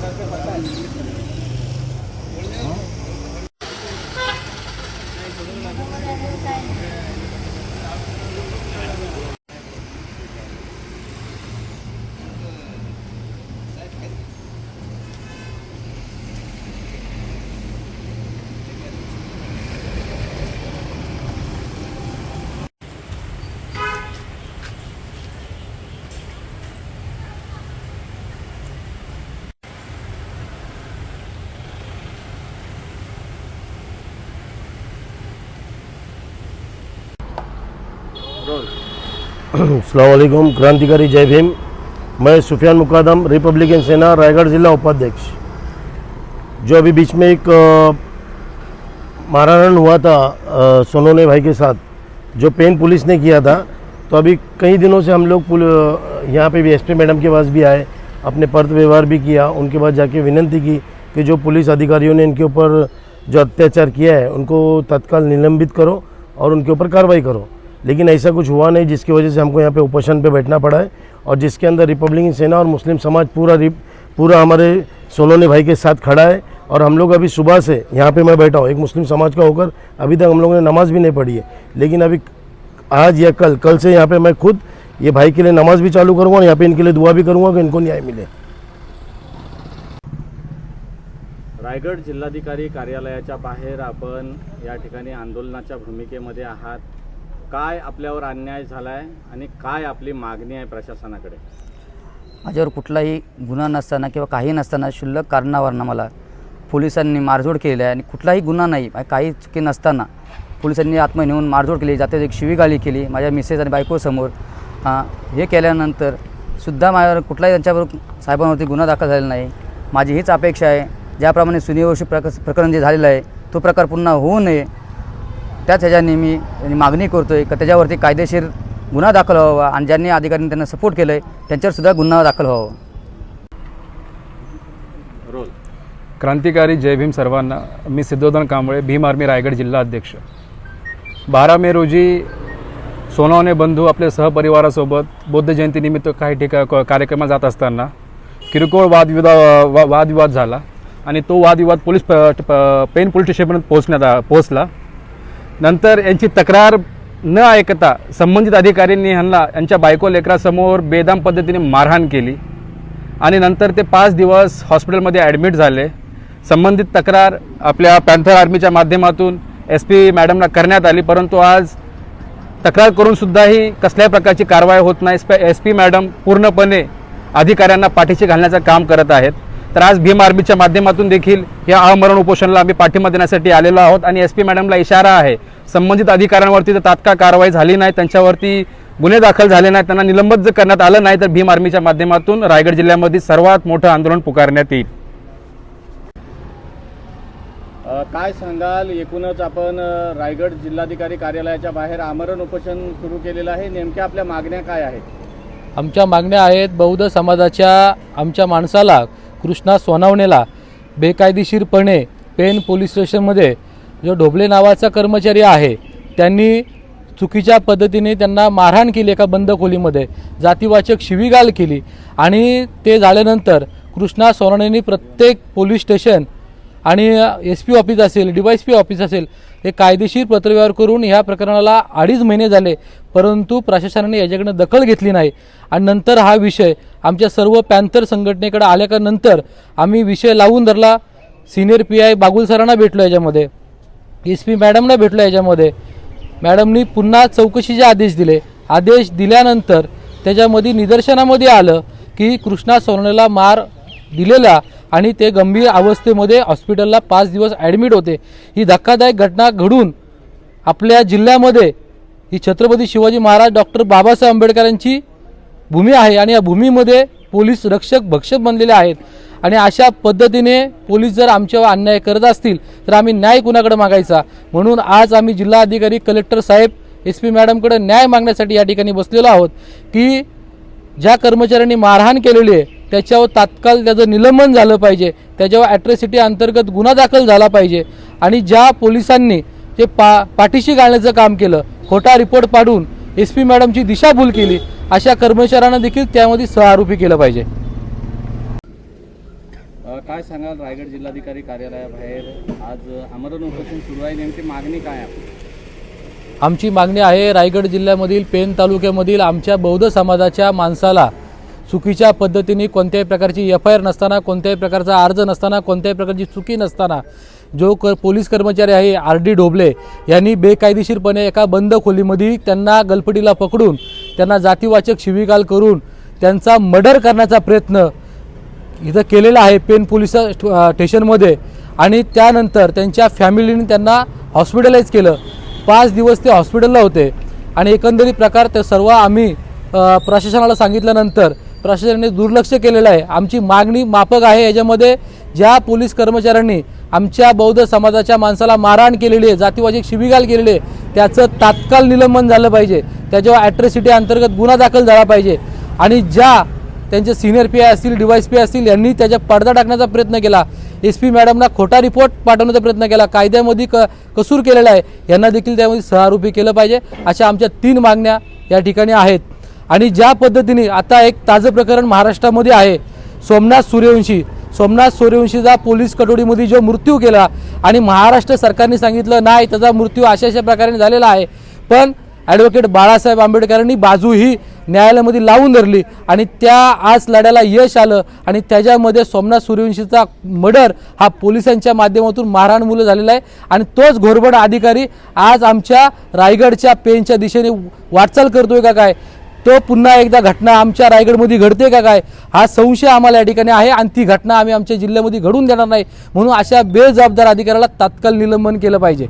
在个你 अलैक्म क्रांतिकारी जय भीम मैं सुफियान मुकादम रिपब्लिकन सेना रायगढ़ जिला उपाध्यक्ष। जो अभी बीच में एक मारहाण हुआ था सोनोने भाई के साथ, जो पेन पुलिस ने किया था तो अभी कई दिनों से हम लोग यहाँ पे भी एसपी मैडम के पास भी आए, अपने पर्द व्यवहार भी किया, उनके पास जाके विनंती की कि जो पुलिस अधिकारियों ने इनके ऊपर जो अत्याचार किया है, उनको तत्काल निलंबित करो और उनके ऊपर कार्रवाई करो। लेकिन ऐसा कुछ हुआ नहीं जिसकी वजह से हमको यहाँ पे उपोषण पे बैठना पड़ा है और जिसके अंदर रिपब्लिकन सेना और मुस्लिम समाज पूरा पूरा हमारे सोनोने भाई के साथ खड़ा है और हम लोग अभी सुबह से यहाँ पे मैं बैठा हूँ। एक मुस्लिम समाज का होकर अभी तक हम लोगों ने नमाज़ भी नहीं पढ़ी है। लेकिन अभी आज या कल कल से यहाँ पे मैं खुद ये भाई के लिए नमाज़ भी चालू करूँगा और यहाँ पे इनके लिए दुआ भी करूँगा कि इनको न्याय मिले। रायगड जिल्हाधिकारी कार्यालयाच्या बाहेर आपण या ठिकाणी आंदोलनाच्या भूमिकेमध्ये आहात. काय आपल्यावर अन्याय झाला आहे आणि काय आपली मागणी आहे प्रशासनाकडे? माझ्यावर कुठलाही गुन्हा नसताना किंवा काही नसताना शुल्लक कारणावरनं मला पोलिसांनी मारझोड केलेली आहे आणि कुठलाही गुन्हा नाही काही चुकी नसताना पोलिसांनी आत्म नेऊन मारझोड केली जाते एक शिवीगाळी केली माझ्या मिसेस आणि बायकोसमोर हां हे केल्यानंतर सुद्धा माझ्यावर कुठलाही त्यांच्यावर साहेबांवरती गुन्हा दाखल झालेला नाही. माझी हीच अपेक्षा आहे ज्याप्रमाणे सुनिवर्षी प्रक प्रकरण जे झालेलं आहे तो प्रकार पुन्हा होऊ नये. त्याच ह्याच्याने मी मागणी करतो आहे का त्याच्यावरती कायदेशीर गुन्हा दाखल व्हावा आणि ज्यांनी अधिकाऱ्यांनी त्यांना सपोर्ट केलं आहे त्यांच्यावरसुद्धा गुन्हा दाखल व्हावा. रोल. क्रांतिकारी जय भीम सर्वांना मी सिद्धोधन कांबळे भीम आर्मी रायगड जिल्हा अध्यक्ष. बारा मे रोजी सोनवणे बंधू आपल्या सहपरिवारासोबत बौद्ध जयंतीनिमित्त काही ठिका क- कार्यक्रमात जात असताना किरकोळ वादविदा वा वादविवाद झाला आणि तो वादविवाद पोलीस प पेन पोलीस स्टेशनपर्यंत पोहोचण्यात पोहोचला. नंतर यांची तक्रार न ऐकता संबंधित अधिकाऱ्यांनी ह्यांना यांच्या बायको लेकरासमोर बेदाम पद्धतीने मारहाण केली. आणि नंतर ते पाच दिवस हॉस्पिटलमध्ये ॲडमिट झाले. संबंधित तक्रार आपल्या पॅन्थर आर्मीच्या माध्यमातून एस पी मॅडमला करण्यात आली परंतु आज तक्रार करूनसुद्धाही कसल्याही प्रकारची कारवाई होत नाही. एस पी मॅडम पूर्णपणे अधिकाऱ्यांना पाठीशी घालण्याचं काम करत आहेत. तर आज भीम आर्मीच्या माध्यमातून देखील या अमरण उपोषणाला आम्ही पाठिंबा देण्यासाठी आलेलो आहोत आणि एस पी मॅडमला इशारा आहे. संबंधित अधिकाऱ्यांवरती जर तात्काळ कारवाई झाली नाही त्यांच्यावरती गुन्हे दाखल झाले नाही त्यांना निलंबित जर करण्यात आलं नाही तर भीम आर्मीच्या माध्यमातून रायगड जिल्ह्यामध्ये सर्वात मोठं आंदोलन पुकारण्यात येईल. काय सांगाल? एकूणच आपण रायगड जिल्हाधिकारी कार्यालयाच्या बाहेर आमरण उपोषण सुरू केलेलं आहे. नेमक्या आपल्या मागण्या काय आहेत? आमच्या मागण्या आहेत बौद्ध समाजाच्या आमच्या माणसाला कृष्णा सोनावणेला बेकायदेशीरपणे पेन पोलीस स्टेशनमध्ये जो ढोबळे नावाचा कर्मचारी आहे त्यांनी चुकीच्या पद्धतीने त्यांना मारहाण केली एका बंद खोलीमध्ये जातीवाचक शिवीगाल केली. आणि ते झाल्यानंतर कृष्णा सोनावणेनी प्रत्येक पोलीस स्टेशन आणि एस पी ऑफिस असेल डी वाय पी ऑफिस असेल हे कायदेशीर पत्रव्यवहार करून ह्या प्रकरणाला अडीच महिने झाले परंतु प्रशासनाने याच्याकडनं दखल घेतली नाही. आणि नंतर हा विषय आमच्या सर्व पॅन्थर संघटनेकडे आल्यानंतर आम्ही विषय लावून धरला. सिनियर पी आय बागुल सरांना भेटलो याच्यामध्ये. एस पी मॅडमना भेटलो याच्यामध्ये. मॅडमनी पुन्हा चौकशीचे आदेश दिले. आदेश दिल्यानंतर त्याच्यामध्ये निदर्शनामध्ये आलं की कृष्णा सोनवणेला मार दिलेला आणि ते गंभीर अवस्थेमध्ये हॉस्पिटलला पाच दिवस ॲडमिट होते. ही धक्कादायक घटना घडून आपल्या जिल्ह्यामध्ये ही छत्रपती शिवाजी महाराज डॉक्टर बाबासाहेब आंबेडकरांची भूमी आहे आणि या भूमीमध्ये पोलीस रक्षक भक्षक बनलेले आहेत. आणि अशा पद्धतीने पोलीस जर आमच्यावर अन्याय करत असतील तर आम्ही न्याय कुणाकडे मागायचा? म्हणून आज आम्ही जिल्हाधिकारी कलेक्टर साहेब एस पी मॅडमकडे न्याय मागण्यासाठी या ठिकाणी बसलेलो आहोत की ज्या कर्मचाऱ्यांनी मारहाण केलेली आहे त्याच्यावर तात्काळ त्याचं निलंबन झालं पाहिजे. त्याच्यावर ॲट्रॉसिटी अंतर्गत गुन्हा दाखल झाला पाहिजे. आणि ज्या पोलिसांनी जे पा पाठीशी घालण्याचं काम केलं खोटा रिपोर्ट पाडून एस पी मॅडमची दिशाभूल केली अशा कर्मचाऱ्यांना देखील त्यामध्ये सहआरोपी केलं पाहिजे. काय सांगाल? रायगड जिल्हाधिकारी कार्यालयाबाहेर आज आमरण उपोषण सुरू आहे. नेमकी मागणी काय? आमची मागणी आहे रायगड जिल्ह्यामधील पेन तालुक्यामधील आमच्या बौद्ध समाजाच्या माणसाला चुकीच्या पद्धतीने कोणत्याही प्रकारची एफ आय आर नसताना कोणत्याही प्रकारचा अर्ज नसताना कोणत्याही प्रकारची चुकी नसताना जो क पोलीस कर्मचारी आहे आर डी ढोबले यांनी बेकायदेशीरपणे एका बंद खोलीमध्ये त्यांना गलफटीला पकडून त्यांना जातीवाचक शिविकाल करून त्यांचा मर्डर करण्याचा प्रयत्न इथं केलेला आहे पेन पोलीस स्टेशनमध्ये. आणि त्यानंतर त्यांच्या फॅमिलीने त्यांना हॉस्पिटलाइज केलं. पाच दिवस ते हॉस्पिटलला होते. आणि एकंदरीत प्रकार ते सर्व आम्ही प्रशासनाला सांगितल्यानंतर प्रशासनाने दुर्लक्ष केलेलं आहे. आमची मागणी माफक आहे. याच्यामध्ये ज्या पोलीस कर्मचाऱ्यांनी आमच्या बौद्ध समाजाच्या माणसाला मारहाण केलेली आहे जातीवाचक शिबिगाल केलेली आहे त्याचं तात्काळ निलंबन झालं पाहिजे. त्याच्यावर ॲट्रॉसिटी अंतर्गत गुन्हा दाखल झाला पाहिजे. आणि ज्या त्यांचे सिनियर पी आय असतील डिवाईस पी असतील यांनी त्याच्या पडदा टाकण्याचा प्रयत्न केला. एस पी मॅडमना खोटा रिपोर्ट पाठवण्याचा प्रयत्न केला. कायद्यामध्ये क कसूर केलेला आहे. यांना देखील त्यामध्ये सहआरोपी केलं पाहिजे. अशा आमच्या तीन मागण्या या ठिकाणी आहेत. आणि ज्या पद्धतीने आता एक ताजं प्रकरण महाराष्ट्रामध्ये आहे सोमनाथ सूर्यवंशी. सोमनाथ सूर्यवंशीचा पोलीस कटोडीमध्ये जो मृत्यू केला आणि महाराष्ट्र सरकारने सांगितलं नाही त्याचा मृत्यू अशा अशा प्रकारे झालेला आहे. पण ॲडव्होकेट बाळासाहेब आंबेडकरांनी बाजू ही न्यायालयामध्ये लावून धरली आणि त्या आज लढ्याला यश आलं आणि त्याच्यामध्ये सोमनाथ सूर्यवंशीचा मर्डर हा पोलिसांच्या माध्यमातून मारहाण मुलं झालेला आहे आणि तोच घोरबड अधिकारी आज आमच्या रायगडच्या पेनच्या दिशेने वाटचाल करतोय का काय? तो पुन्हा एकदा घटना आमच्या रायगडमध्ये घडते का काय? हा संशय आम्हाला या ठिकाणी आहे आणि ती घटना आम्ही आमच्या जिल्ह्यामध्ये घडून देणार नाही. म्हणून अशा बेजबाबदार अधिकाऱ्याला तात्काळ निलंबन केलं पाहिजे.